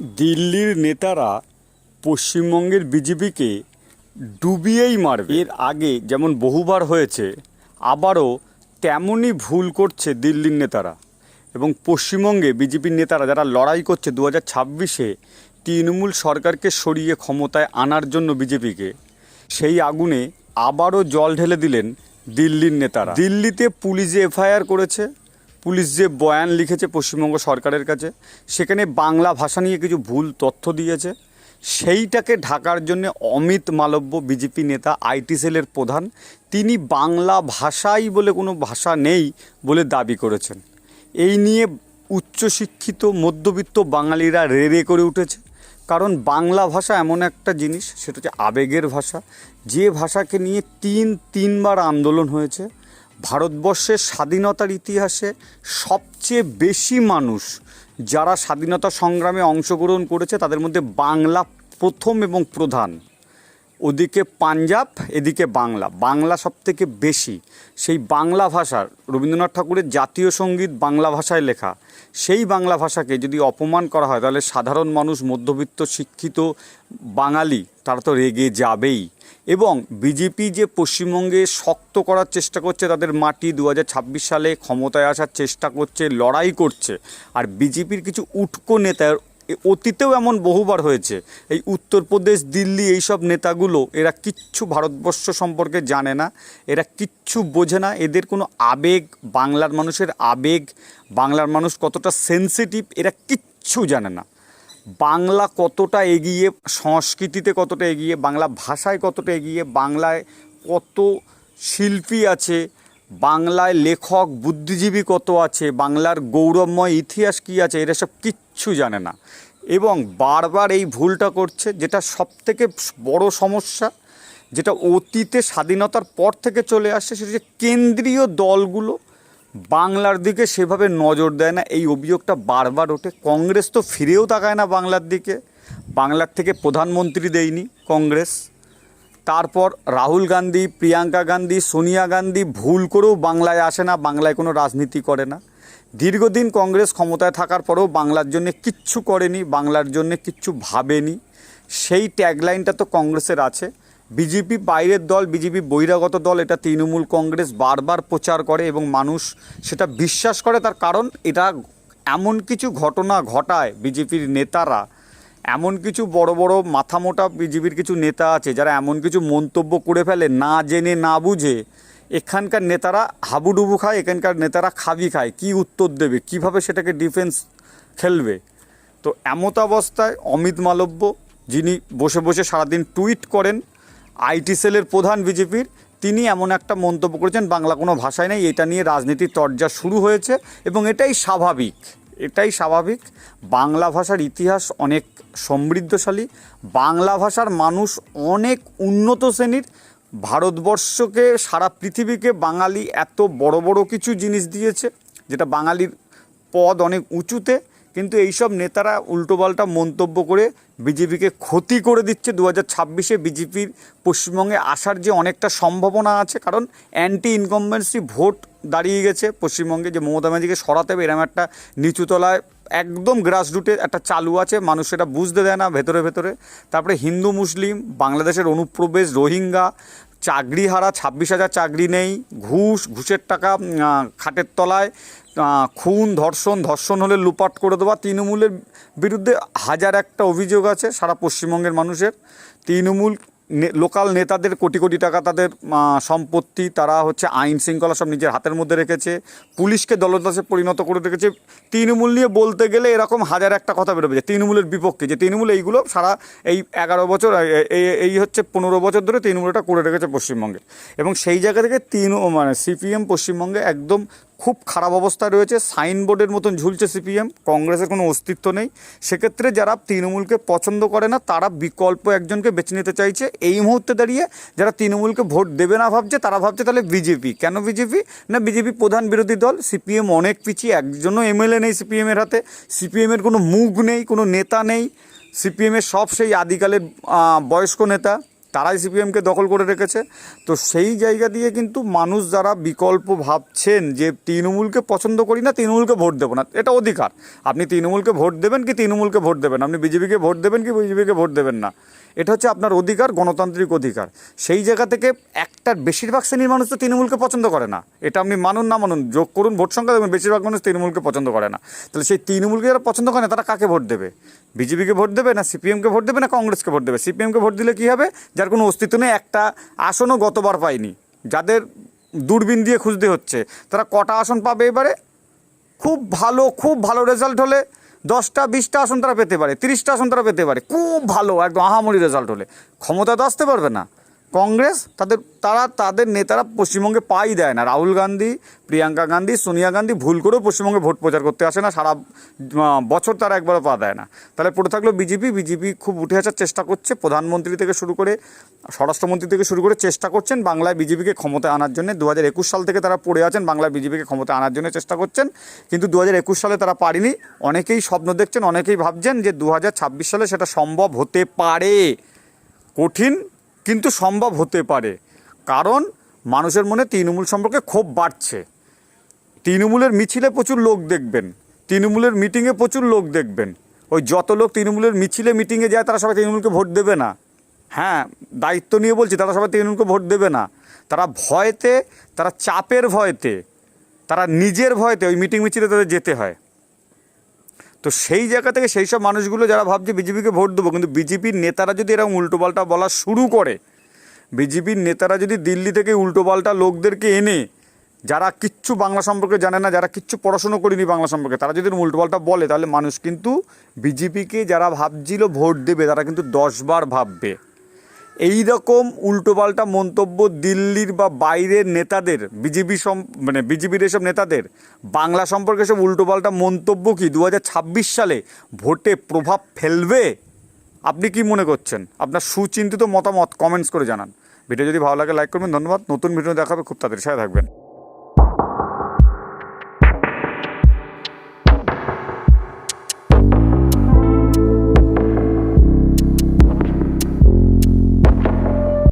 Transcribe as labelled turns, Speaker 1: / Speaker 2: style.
Speaker 1: দিল্লির নেতারা পশ্চিমবঙ্গের বিজেপিকে ডুবিয়েই মারবে। এর আগে যেমন বহুবার হয়েছে, আবারও তেমনই ভুল করছে দিল্লির নেতারা। এবং পশ্চিমবঙ্গে বিজেপির নেতারা যারা লড়াই করছে দু হাজার ছাব্বিশে, তৃণমূল সরকারকে সরিয়ে ক্ষমতায় আনার জন্য বিজেপিকে, সেই আগুনে আবারও জল ঢেলে দিলেন দিল্লির নেতারা। দিল্লিতে পুলিশ এফআইআর করেছে পুলিশ যে বয়ান লিখেছে পশ্চিমবঙ্গ সরকারের কাছে, সেখানে বাংলা ভাষা নিয়ে কিছু ভুল তথ্য দিয়েছে। সেইটাকে ঢাকার জন্য অমিত মালব্য, বিজেপি নেতা, আইটি সেলের প্রধান, তিনি বাংলা ভাষাই বলে কোনো ভাষা নেই বলে দাবি করেছেন। এই নিয়ে উচ্চশিক্ষিত, মধ্যবিত্ত বাঙালিরা রে রে করে উঠেছে। কারণ বাংলা ভাষা এমন একটা জিনিস, সেটা হচ্ছে আবেগের ভাষা। যে ভাষাকে নিয়ে তিন তিনবার আন্দোলন হয়েছে ভারতবর্ষের স্বাধীনতার ইতিহাসে সবচেয়ে বেশি মানুষ যারা স্বাধীনতা সংগ্রামে অংশগ্রহণ করেছে, তাদের মধ্যে বাংলা প্রথম এবং প্রধান। ওদিকে পাঞ্জাব, এদিকে বাংলা। বাংলা সব থেকে বেশি। সেই বাংলা ভাষার, রবীন্দ্রনাথ ঠাকুরের জাতীয় সংগীত বাংলা ভাষায় লেখা। সেই বাংলা ভাষাকে যদি অপমান করা হয়, তাহলে সাধারণ মানুষ, মধ্যবিত্ত, শিক্ষিত, বাঙালি, তারা তো রেগে যাবেই। এবং বিজেপি যে পশ্চিমবঙ্গে শক্ত করার চেষ্টা করছে, তাদের মাটি দু হাজার ছাব্বিশ সালে ক্ষমতায় আসার চেষ্টা করছে, লড়াই করছে। আর বিজেপির কিছু উটকো নেতা এ অতীতেও এমন বহুবার হয়েছে। এই উত্তরপ্রদেশ, দিল্লি এইসব নেতাগুলো, এরা কিচ্ছু ভারতবর্ষ সম্পর্কে জানে না, এরা কিচ্ছু বোঝে না। এদের কোনো আবেগ, বাংলার মানুষের আবেগ, বাংলার মানুষ কতটা সেন্সিটিভ এরা কিচ্ছু জানে না। বাংলা কতটা এগিয়ে, সংস্কৃতিতে কতটা এগিয়ে, বাংলা ভাষায় কতটা এগিয়ে, বাংলায় কত শিল্পী আছে বাংলায় লেখক, বুদ্ধিজীবী কত আছে? বাংলার গৌরবময় ইতিহাস কী আছে? এরা সব কিচ্ছু জানে না। এবং বারবার এই ভুলটা করছে, যেটা সবথেকে বড় সমস্যা, যেটা অতীতে স্বাধীনতার পর থেকে চলে আসছে, সেটা হচ্ছে কেন্দ্রীয় দলগুলো বাংলার দিকে সেভাবে নজর দেয় না। এই অভিযোগটা বারবার ওঠে। কংগ্রেস তো ফিরেও তাকায় না বাংলার দিকে। বাংলার থেকে প্রধানমন্ত্রী দেয়নি কংগ্রেস। তারপর রাহুল গান্ধী, প্রিয়াঙ্কা গান্ধী, সোনিয়া গান্ধী ভুল করেও বাংলায় আসে না, বাংলায় কোনো রাজনীতি করে না। দীর্ঘদিন কংগ্রেস ক্ষমতায় থাকার পরেও বাংলার জন্য কিচ্ছু করেনি, বাংলার জন্য কিচ্ছু ভাবেনি। সেই ট্যাগলাইনটা তো কংগ্রেসের আছে। বিজেপি বাইরের দল, বিজেপি বহিরাগত দল, এটা তৃণমূল কংগ্রেস বারবার প্রচার করে এবং মানুষ সেটা বিশ্বাস করে। তার কারণ এটা এমন কিছু ঘটনা ঘটায় বিজেপির নেতারা এমন কিছু বড় বড় মাথা মোটা বিজেপির কিছু নেতা আছে যারা এমন কিছু মন্তব্য করে ফেলে, না জেনে, না বুঝে, এখানকার নেতারা হাবুডুবু খায়, এখানকার নেতারা খাবি খায়। কি উত্তর দেবে? কীভাবে সেটাকে ডিফেন্স খেলবে? তো এমত অবস্থায় অমিত মালব্য, যিনি বসে বসে সারাদিন টুইট করেন, আইটি সেলের প্রধান বিজেপির, তিনি এমন একটা মন্তব্য করেছেন, বাংলা কোনো ভাষায় নেই, এটা নিয়ে রাজনীতির চর্চা শুরু হয়েছে এবং এটাই স্বাভাবিক। এটাই স্বাভাবিক। বাংলা ভাষার ইতিহাস অনেক সমৃদ্ধশালী। বাংলা ভাষার মানুষ অনেক উন্নত শ্রেণির। ভারতবর্ষকে, সারা পৃথিবীকে বাঙালি এত বড় বড় কিছু জিনিস দিয়েছে, যেটা বাঙালির পদ অনেক উঁচুতে। কিন্তু এইসব নেতারা উল্টোপাল্টা মন্তব্য করে বিজেপিকে ক্ষতি করে দিচ্ছে। দু হাজার ছাব্বিশে বিজেপির পশ্চিমবঙ্গে আসার যে অনেকটা সম্ভাবনা আছে, কারণ অ্যান্টি ইনকমবেন্সি ভোট দাঁড়িয়ে গেছে। পশ্চিমবঙ্গে যে মমতা ব্যানার্জিকে সরাতে হবে, এরম একটা নিচুতলায় একদম গ্রাসরুটে একটা চালু আছে, মানুষ সেটা বুঝতে দেয় না ভেতরে ভেতরে। তারপরে হিন্দু, মুসলিম, বাংলাদেশের অনুপ্রবেশ, রোহিঙ্গা চাকরি হারা ছাব্বিশ হাজার চাকরি নেই, ঘুষ, ঘুষের টাকা খাটের তলায় খুন, ধর্ষণ ধর্ষণ হলে লুপাট করে দেওয়া, তৃণমূলের বিরুদ্ধে হাজার একটা অভিযোগ আছে, সারা পশ্চিমবঙ্গের মানুষের। তৃণমূল লোকাল নেতাদের কোটি কোটি টাকা তাদের সম্পত্তি, তারা হচ্ছে আইন শৃঙ্খলা সব নিজের হাতের মধ্যে রেখেছে, পুলিশকে দলদাসে পরিণত করে রেখেছে। তৃণমূল নিয়ে বলতে গেলে এরকম হাজার একটা কথা বেরোবে যে তৃণমূলের বিপক্ষে, যে তৃণমূল এইগুলো সারা এই এগারো বছর এই হচ্ছে পনেরো বছর ধরে তৃণমূলটা করে রেখেছে পশ্চিমবঙ্গে। এবং সেই জায়গা থেকে তৃণ মানে সিপিএম পশ্চিমবঙ্গে একদম খুব খারাপ অবস্থায় রয়েছে, সাইনবোর্ডের মতন ঝুলছে সিপিএম, কংগ্রেসের কোনো অস্তিত্ব নেই। সেক্ষেত্রে যারা তৃণমূলকে পছন্দ করে না, তারা বিকল্প একজনকে বেছে নিতে চাইছে। এই মুহূর্তে দাঁড়িয়ে যারা তৃণমূলকে ভোট দেবে না ভাবছে, তারা ভাবছে তাহলে বিজেপি। কেন বিজেপি? না, বিজেপি প্রধান বিরোধী দল, সিপিএম অনেক পিছিয়ে, একজনও এমএলএ নেই সিপিএমের হাতে। সিপিএমের কোনো মুখ নেই, কোনো নেতা নেই। সিপিএমের সব সেই আদিকালের বয়স্ক নেতা। তারাই সিপিএমকে দখল করে রেখেছে। তো সেই জায়গা দিয়ে কিন্তু মানুষ যারা বিকল্প ভাবছেন যে তৃণমূলকে পছন্দ করি না, তৃণমূলকে ভোট দেবো না, এটা অধিকার। আপনি তৃণমূলকে ভোট দেবেন কি তৃণমূলকে ভোট দেবেন আপনি বিজেপিকে ভোট দেবেন কি বিজেপিকে ভোট দেবেন না? এটা হচ্ছে আপনার অধিকার, গণতান্ত্রিক অধিকার। সেই জায়গা থেকে একটা বেশিরভাগ শ্রেণির মানুষ তো তৃণমূলকে পছন্দ করে না। এটা আপনি মানুন না মানুন, যোগ করুন, ভোট সংখ্যা দেখবেন বেশিরভাগ মানুষ তৃণমূলকে পছন্দ করে না। তাহলে সেই তৃণমূলকে যারা পছন্দ করে না, তারা কাকে ভোট দেবে? বিজেপিকে ভোট দেবে না সিপিএমকে ভোট দেবে না কংগ্রেসকে ভোট দেবে? সিপিএমকে ভোট দিলে কী হবে? যার কোনো অস্তিত্ব নেই, একটা আসনও গতবার পায়নি। যাদের দূরবীন দিয়ে খুঁজতে হচ্ছে, তারা কটা আসন পাবে এবারে? খুব ভালো খুব ভালো রেজাল্ট হলে দশটা, বিশটা আসন তারা পেতে পারে, তিরিশটা আসন তারা পেতে পারে। খুব ভালো, একদম আহামরি রেজাল্ট হলে। ক্ষমতা তো আসতে পারবে না। কংগ্রেস, তাদের, তারা, তাদের নেতারা পশ্চিমবঙ্গে পাই দেয় না। রাহুল গান্ধী, প্রিয়াঙ্কা গান্ধী, সোনিয়া গান্ধী ভুল করেও পশ্চিমবঙ্গে ভোট প্রচার করতে আসে না, সারা বছর তারা একবারও পা দেয় না। তাহলে পড়ে থাকল বিজেপি বিজেপি খুব উঠে আসার চেষ্টা করছে, প্রধানমন্ত্রী থেকে শুরু করে, স্বরাষ্ট্রমন্ত্রী থেকে শুরু করে চেষ্টা করছেন বাংলায় বিজেপিকে ক্ষমতায় আনার জন্য। দু হাজার একুশ সাল থেকে তারা পড়ে আছেন, বাংলায় বিজেপিকে ক্ষমতায় আনার জন্য চেষ্টা করছেন। কিন্তু দু হাজার একুশ সালে তারা পারেনি। অনেকেই স্বপ্ন দেখছেন, অনেকেই ভাবছেন যে দু হাজার ছাব্বিশ সালে সেটা সম্ভব হতে পারে। কঠিন কিন্তু সম্ভব হতে পারে। কারণ মানুষের মনে তৃণমূল সম্পর্কে ক্ষোভ বাড়ছে। তৃণমূলের মিছিলে প্রচুর লোক দেখবেন। তৃণমূলের মিটিংয়ে প্রচুর লোক দেখবেন। ওই যত লোক তৃণমূলের মিছিলে মিটিংয়ে যায়, তারা সবাই তৃণমূলকে ভোট দেবে না। হ্যাঁ দায়িত্ব নিয়ে বলছি, তারা সবাই তৃণমূলকে ভোট দেবে না। তারা ভয়তে, তারা চাপের ভয়তে, তারা নিজের ভয়তে ওই মিটিং মিছিলে তাদের যেতে হয়। তো সেই জায়গা থেকে সেই সব মানুষগুলো যারা ভাবছে বিজেপিকে ভোট দেবো, কিন্তু বিজেপির নেতারা যদি এরকম উল্টোপাল্টা বলা শুরু করে, বিজেপির নেতারা যদি দিল্লি থেকে উল্টোপাল্টা লোকদেরকে এনে, যারা কিচ্ছু বাংলা সম্পর্কে জানে না, যারা কিচ্ছু পড়াশুনো করিনি বাংলা সম্পর্কে, তারা যদি উল্টোপাল্টা বলে, তাহলে মানুষ কিন্তু বিজেপিকে যারা ভাবছিল ভোট দেবে, তারা কিন্তু দশবার ভাববে। এই রকম উল্টোপাল্টা মন্তব্য দিল্লির বা বাইরের নেতাদের, বিজেপি সম মানে বিজেপির এসব নেতাদের, বাংলা সম্পর্কে সব উল্টোপাল্টা মন্তব্য কি দু হাজার ছাব্বিশ সালে ভোটে প্রভাব ফেলবে? আপনি কি মনে করছেন? আপনার সুচিন্তিত মতামত কমেন্টস করে জানান। ভিডিও যদি ভালো লাগে লাইক করবেন, ধন্যবাদ। নতুন ভিডিও দেখাবে, খুব তাড়াতাড়ি সাথে থাকবেন।